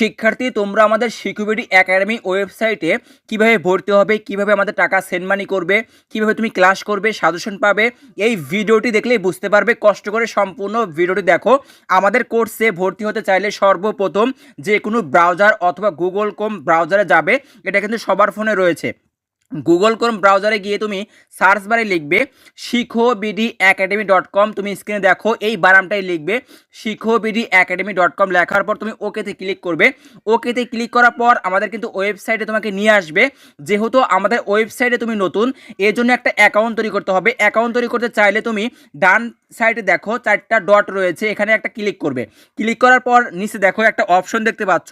শিক্ষার্থী, তোমরা আমাদের সিকিউরিটি একাডেমি ওয়েবসাইটে কীভাবে ভর্তি হবে, কীভাবে আমাদের টাকা সেন্ড মানি করবে, কীভাবে তুমি ক্লাস করবে সাজেশন পাবে, এই ভিডিওটি দেখলেই বুঝতে পারবে। কষ্ট করে সম্পূর্ণ ভিডিওটি দেখো। আমাদের কোর্সে ভর্তি হতে চাইলে সর্বপ্রথম যে কোনো ব্রাউজার অথবা গুগল কোম ব্রাউজারে যাবে। এটা কিন্তু সবার ফোনে রয়েছে। গুগল ক্রোম ব্রাউজারে গিয়ে তুমি সার্চ বারে লিখবে শিখো বিডি একাডেমি ডট কম তুমি স্ক্রিনে দেখো, এই বারামটাই লিখবে শিখো বিডি একাডেমি ডট কম লেখার পর তুমি ওকেতে ক্লিক করবে। ওকেতে ক্লিক করার পর আমাদের কিন্তু ওয়েবসাইটে তোমাকে নিয়ে আসবে। যেহেতু আমাদের ওয়েবসাইটে তুমি নতুন এর জন্য একটা অ্যাকাউন্ট তৈরি করতে হবে। অ্যাকাউন্ট তৈরি করতে চাইলে তুমি ডান সাইডে দেখো চারটা ডট রয়েছে, এখানে একটা ক্লিক করবে। ক্লিক করার পর নিচে দেখো একটা অপশন দেখতে পাচ্ছ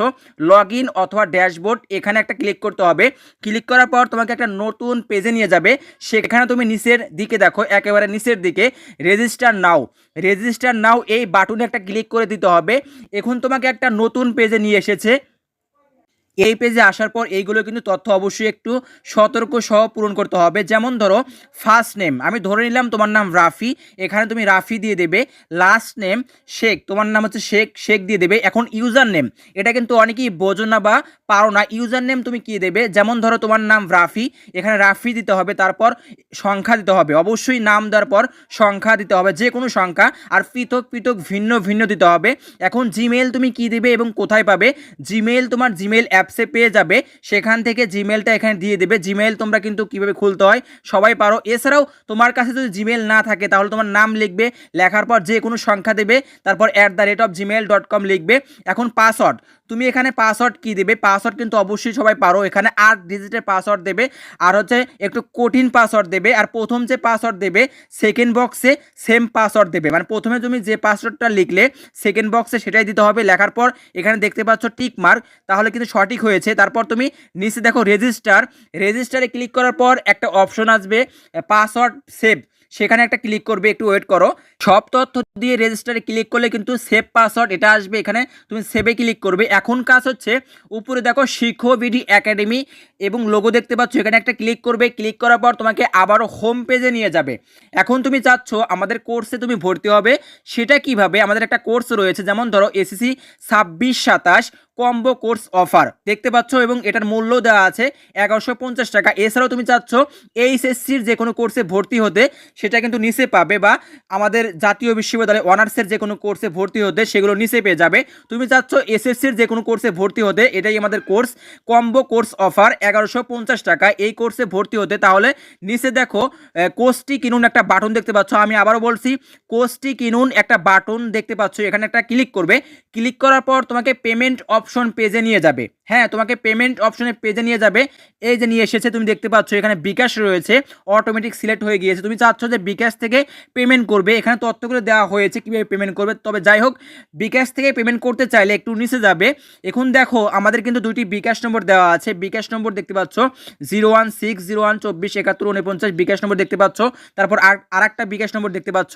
লগ ইন অথবা ড্যাশবোর্ড এখানে একটা ক্লিক করতে হবে। ক্লিক করার পর তোমাকে একটা নতুন পেজে নিয়ে যাবে, সেখানে তুমি নিচের দিকে দেখো, একেবারে নিচের দিকে রেজিস্টার নাও রেজিস্টার নাও এই বাটনে একটা ক্লিক করে দিতে হবে। এখন তোমাকে একটা নতুন পেজে নিয়ে এসেছে। এই পেজে আসার পর এইগুলো কিন্তু তথ্য অবশ্যই একটু সতর্ক সহ পূরণ করতে হবে। যেমন ধরো ফার্স্ট নেম আমি ধরে নিলাম তোমার নাম রাফি, এখানে তুমি রাফি দিয়ে দেবে লাস্ট নেম শেখ, তোমার নাম হচ্ছে শেখ শেখ দিয়ে দেবে, এখন ইউজার নেম এটা কিন্তু অনেকেই বোঝো না বা পারো না। ইউজার নেম তুমি কি দেবে? যেমন ধরো তোমার নাম রাফি, এখানে রাফি দিতে হবে, তারপর সংখ্যা দিতে হবে, অবশ্যই নাম দেওয়ার পর সংখ্যা দিতে হবে যে কোনো সংখ্যা, আর পৃথক পৃথক, ভিন্ন ভিন্ন দিতে হবে। এখন জিমেল তুমি কি দেবে এবং কোথায় পাবে? জিমেল তোমার জিমেল অ্যাপসে পেয়ে যাবে, সেখান থেকে জিমেলটা এখানে দিয়ে দেবে। জিমেল তোমরা কিন্তু কীভাবে খুলতে হয়, সবাই পারো। এছাড়াও তোমার কাছে যদি জিমেল না থাকে, তাহলে তোমার নাম লিখবে, লেখার পর যে কোনো সংখ্যা দেবে, তারপর at the rate of gmail dot com লিখবে। এখন পাসওয়ার্ড তুমি এখানে পাসওয়ার্ড কি দেবে? পাসওয়ার্ড কিন্তু অবশ্যই সবাই পারো, এখানে আট ডিজিটের পাসওয়ার্ড দেবে, আর হচ্ছে একটু কঠিন পাসওয়ার্ড দেবে, আর প্রথম যে পাসওয়ার্ড দেবে সেকেন্ড বক্সে সেম পাসওয়ার্ড দেবে। মানে প্রথমে তুমি যে পাসওয়ার্ডটা লিখলে সেকেন্ড বক্সে সেটাই দিতে হবে, লেখার পর এখানে দেখতে পাচ্ছ টিক মার্ক তাহলে কিন্তু সঠিক হয়েছে। তারপর তুমি নিচে দেখো রেজিস্টার রেজিস্টারে ক্লিক করার পর একটা অপশন আসবে পাসওয়ার্ড সেভ সেখানে একটা ক্লিক করবে, একটু ওয়েট করো। সব তথ্য দিয়ে রেজিস্টারে ক্লিক করলে কিন্তু সেভ পাসওয়ার্ড এটা আসবে। এখানে তুমি সেভে ক্লিক করবে। এখন কাজ হচ্ছে, উপরে দেখো শিখো বিডি একাডেমি এবং লোগো দেখতে পাচ্ছ। এখানে একটা ক্লিক করবে। ক্লিক করার পর তোমাকে আবারও হোম পেজে নিয়ে যাবে। এখন তুমি চাচ্ছ, আমাদের কোর্সে তুমি ভর্তি হবে। সেটা কীভাবে? আমাদের একটা কোর্স রয়েছে, যেমন ধরো এসএসসি ছাব্বিশ সাতাশ। কম্বো কোর্স অফার দেখতে পাচ্ছ এবং এটার মূল্য দেওয়া আছে এগারোশো পঞ্চাশ টাকা। এছাড়াও তুমি চাচ্ছ এইচএসসির যে কোনো কোর্সে ভর্তি হতে, সেটা কিন্তু নিচে পাবে বা আমাদের জাতীয় বিশ্ববিদ্যালয়ে অনার্সের যে কোনো কোর্সে ভর্তি হতে, সেগুলো নিচে পেয়ে যাবে। তুমি চাচ্ছ এসএসসির যে কোনো কোর্সে ভর্তি হতে, এটাই আমাদের কোর্স কম্বো কোর্স অফার এগারোশো পঞ্চাশ টাকা। এই কোর্সে ভর্তি হতে, তাহলে নিচে দেখো কোর্সটি কিনুন একটা বাটন দেখতে পাচ্ছ। আমি আবারও বলছি কোর্সটি কিনুন একটা বাটন দেখতে পাচ্ছ। এখানে একটা ক্লিক করবে। ক্লিক করার পর তোমাকে পেমেন্ট অপশন পেজে নিয়ে যাবে। হ্যাঁ তোমাকে পেমেন্ট অপশনে পেজে নিয়ে যাবে। এই যে নিয়ে এসেছে, তুমি দেখতে পাচ্ছ এখানে বিকাশ রয়েছে অটোমেটিক সিলেক্ট হয়ে গিয়েছে। তুমি চাচ্ছ যে বিকাশ থেকে পেমেন্ট করবে, এখানে তথ্যগুলো দেওয়া হয়েছে কীভাবে পেমেন্ট করবে। তবে যাই হোক, বিকাশ থেকে পেমেন্ট করতে চাইলে একটু নিচে যাবে। এখন দেখো, আমাদের কিন্তু দুইটি বিকাশ নম্বর দেওয়া আছে। বিকাশ নম্বর দেখতে পাচ্ছ zero one six zero one চব্বিশ একাত্তর, উনপঞ্চাশ বিকাশ নম্বর দেখতে পাচ্ছ। তারপর আর একটা বিকাশ নম্বর দেখতে পাচ্ছ।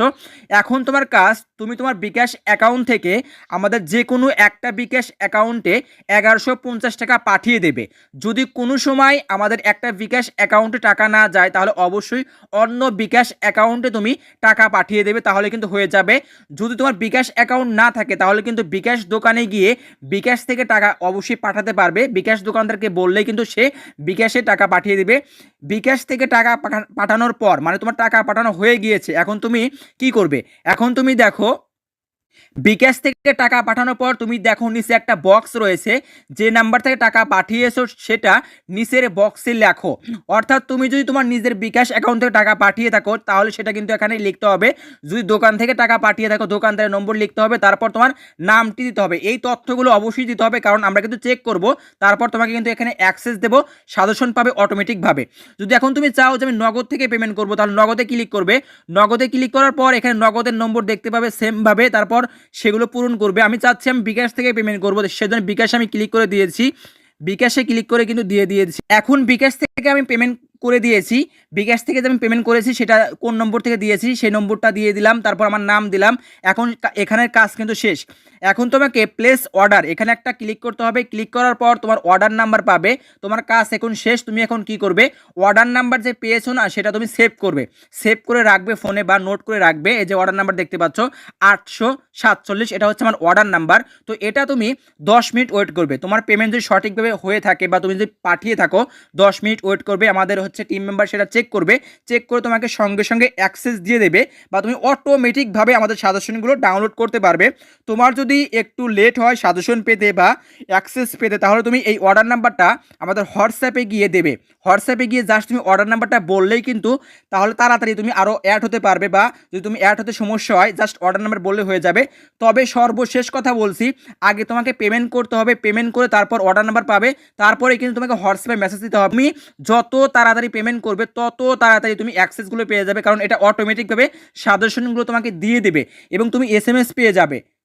এখন তোমার কাজ, তুমি তোমার বিকাশ অ্যাকাউন্ট থেকে আমাদের যে কোনো একটা বিকাশ অ্যাকাউন্টে এগারোশো পঞ্চাশ টাকা পাঠিয়ে দেবে। যদি কোনো সময় আমাদের একটা বিকাশ অ্যাকাউন্টে টাকা না যায়, তাহলে অবশ্যই অন্য বিকাশ অ্যাকাউন্টে তুমি টাকা পাঠিয়ে দেবে, তাহলে কিন্তু হয়ে যাবে। যদি তোমার বিকাশ অ্যাকাউন্ট না থাকে, তাহলে কিন্তু বিকাশ দোকানে গিয়ে বিকাশ থেকে টাকা অবশ্যই পাঠাতে পারবে। বিকাশ দোকানদারকে বললেই কিন্তু সে বিকাশে টাকা পাঠিয়ে দেবে। বিকাশ থেকে টাকা পাঠা- পাঠানোর পর মানে তোমার টাকা পাঠানো হয়ে গিয়েছে, এখন তুমি কি করবে? এখন তুমি দেখো বিকাশ থেকে টাকা পাঠানোর পর তুমি দেখো নিচে একটা বক্স রয়েছে। যে নাম্বার থেকে টাকা পাঠিয়েছো সেটা নিচের বক্সে লেখো। অর্থাৎ তুমি যদি তোমার নিজের বিকাশ অ্যাকাউন্ট থেকে টাকা পাঠিয়ে থাকো, তাহলে সেটা কিন্তু এখানে লিখতে হবে। যদি দোকান থেকে টাকা পাঠিয়ে থাকো, দোকানদারের নম্বর লিখতে হবে, তারপর তোমার নামটি দিতে হবে। এই তথ্যগুলো অবশ্যই দিতে হবে, কারণ আমরা কিন্তু চেক করব। তারপর তোমাকে কিন্তু এখানে অ্যাক্সেস দেবো সাজেশন পাবে অটোমেটিকভাবে যদি এখন তুমি চাও যে আমি নগদ থেকে পেমেন্ট করব, তাহলে নগদে ক্লিক করবে। নগদে ক্লিক করার পর এখানে নগদের নম্বর দেখতে পাবে সেমভাবে তারপর সেগুলো পূরণ করবে। আমি চাচ্ছি আমি বিকাশ থেকে পেমেন্ট করব। সেজন্য বিকাশে আমি ক্লিক করে দিয়েছি। বিকাশে ক্লিক করে কিন্তু দিয়ে দিয়েছি। এখন বিকাশ থেকে আমি পেমেন্ট করে দিয়েছি। বিকাশ থেকে যে আমি পেমেন্ট করেছি, সেটা কোন নম্বর থেকে দিয়েছি, সেই নম্বরটা দিয়ে দিলাম, তারপর আমার নাম দিলাম। এখন এখানের কাজ কিন্তু শেষ। এখন তোমাকে প্লেস অর্ডার এখানে একটা ক্লিক করতে হবে। ক্লিক করার পর তোমার অর্ডার নাম্বার পাবে। তোমার কাজ এখন শেষ, তুমি এখন কি করবে? অর্ডার নাম্বার যে পেয়েছ না, সেটা তুমি সেভ করবে। সেভ করে রাখবে ফোনে বা নোট করে রাখবে। এই যে অর্ডার নাম্বার দেখতে পাচ্ছ, আটশো সাতচল্লিশ, এটা হচ্ছে আমার অর্ডার নাম্বার তো এটা তুমি দশ মিনিট ওয়েট করবে। তোমার পেমেন্ট যদি সঠিকভাবে হয়ে থাকে বা তুমি যদি পাঠিয়ে থাকো, দশ মিনিট ওয়েট করবে। আমাদের হচ্ছে টিম মেম্বার সেটা চেক করবে চেক করে তোমাকে সঙ্গে সঙ্গে অ্যাক্সেস দিয়ে দেবে বা তুমি অটোমেটিকভাবে আমাদের সাজেশনগুলো ডাউনলোড করতে পারবে। তোমার যদি একটু লেট হয় সাজেশন পেতে বা অ্যাক্সেস পেতে, তাহলে তুমি এই অর্ডার নাম্বারটা আমাদের হোয়াটসঅ্যাপে গিয়ে দেবে। হোয়াটসঅ্যাপে গিয়ে জাস্ট তুমি অর্ডার নাম্বারটা বললেই কিন্তু তাহলে তাড়াতাড়ি তুমি আরও অ্যাড হতে পারবে বা যদি তুমি অ্যাড হতে সমস্যা হয় জাস্ট অর্ডার নাম্বার বললে হয়ে যাবে। তবে সর্বশেষ কথা বলছি, আগে তোমাকে পেমেন্ট করতে হবে পেমেন্ট করে তারপর অর্ডার নাম্বার পাবে, তারপরে কিন্তু তোমাকে হোয়াটসঅ্যাপে মেসেজ দিতে হবে। তুমি যত তাড়াতাড়ি পেমেন্ট করবে, তত তাড়াতাড়ি তুমি অ্যাক্সেসগুলো পেয়ে যাবে, কারণ এটা অটোমেটিকভাবে সাজেশনগুলো তোমাকে দিয়ে দেবে এবং তুমি এস পেয়ে যাবে।